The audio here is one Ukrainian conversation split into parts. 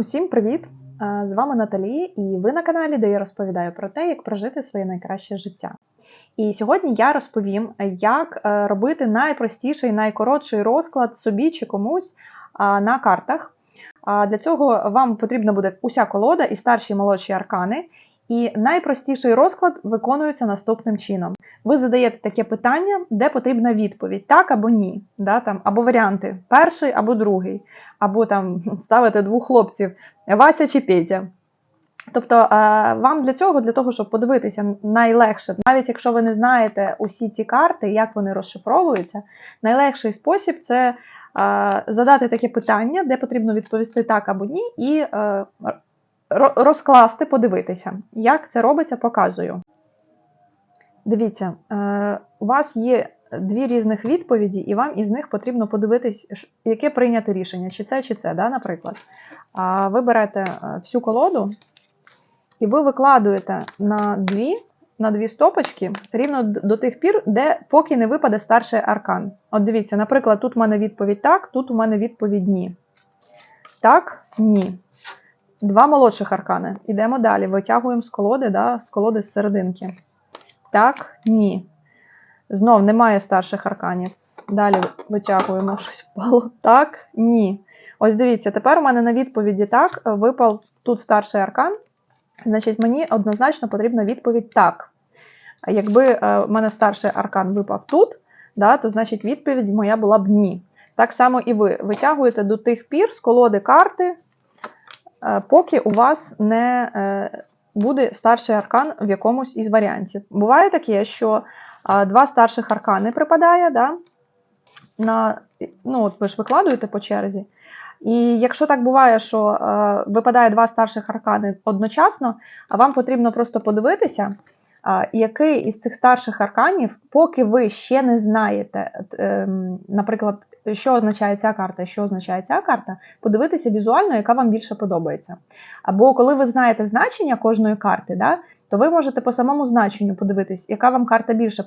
Усім привіт! Е, З вами Наталі, і ви на каналі, де я розповідаю про те, як прожити своє найкраще життя. І сьогодні я розповім, як е, робити найпростіший, найкоротший розклад собі чи комусь на картах. А, Для цього вам потрібна буде уся колода і старші і молодші аркани. І найпростіший розклад виконується наступним чином. Ви задаєте таке питання, де потрібна відповідь: так або ні, да, там, або варіанти перший або другий, або там ставите двох хлопців Вася чи Петя. Тобто вам для цього, для того, щоб подивитися найлегше, навіть якщо ви не знаєте усі ці карти, як вони розшифровуються, найлегший спосіб це задати таке питання, де потрібно відповісти так або ні, і е, розкласти, подивитися. Як це робиться, показую. Дивіться, е, у вас є дві різних відповіді, і вам із них потрібно подивитись, яке прийняти рішення, чи це, чи це, да, наприклад. Ви берете е, всю колоду і ви викладуєте на дві, на дві стопочки рівно до тих пір, де поки не випаде старший аркан. От дивіться, наприклад, тут у мене відповідь так, тут у мене відповідь ні. Так, ні. Два молодших аркани. Ідемо далі. Витягуємо з колоди, да, з колоди з серединки. Так, ні. Знов немає старших арканів. Далі витягуємо щось впало. Так, ні. Ось дивіться, тепер у мене на відповіді так випав тут старший аркан. Значить, мені однозначно потрібна відповідь так. Якби е, в мене старший аркан випав тут, да, то значить відповідь моя була б ні. Так само і ви витягуєте до тих пір з колоди карти, поки у вас не е, буде старший аркан в якомусь із варіантів. Буває таке, що е, два старших аркани припадає, да, на, ну, от ви ж викладуєте по черзі. І якщо так буває, що е, випадає два старших аркани одночасно, а вам потрібно просто подивитися, е, який із цих старших арканів, поки ви ще не знаєте, е, наприклад, що означає ця карта, що означає ця карта, подивитися візуально, яка вам більше подобається. Або коли ви знаєте значення кожної карти, да, то ви можете по самому значенню подивитись, яка вам карта більше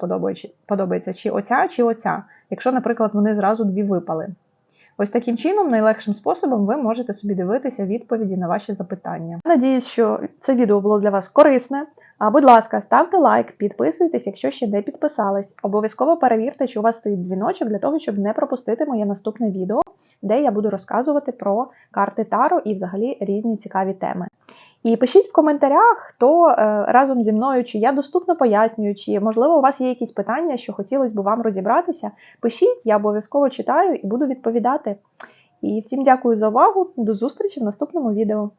подобається, чи оця, чи оця, якщо, наприклад, вони зразу дві випали. Ось таким чином, найлегшим способом, ви можете собі дивитися відповіді на ваші запитання. Надіюсь, що це відео було для вас корисне. А, будь ласка, ставте лайк, підписуйтесь, якщо ще не підписались. Обов'язково перевірте, чи у вас стоїть дзвіночок для того, щоб не пропустити моє наступне відео, де я буду розказувати про карти Таро і взагалі різні цікаві теми. І пишіть в коментарях, хто е, разом зі мною, чи я доступно пояснюю, чи можливо у вас є якісь питання, що хотілося б вам розібратися. Пишіть, я обов'язково читаю і буду відповідати. І всім дякую за увагу. До зустрічі в наступному відео.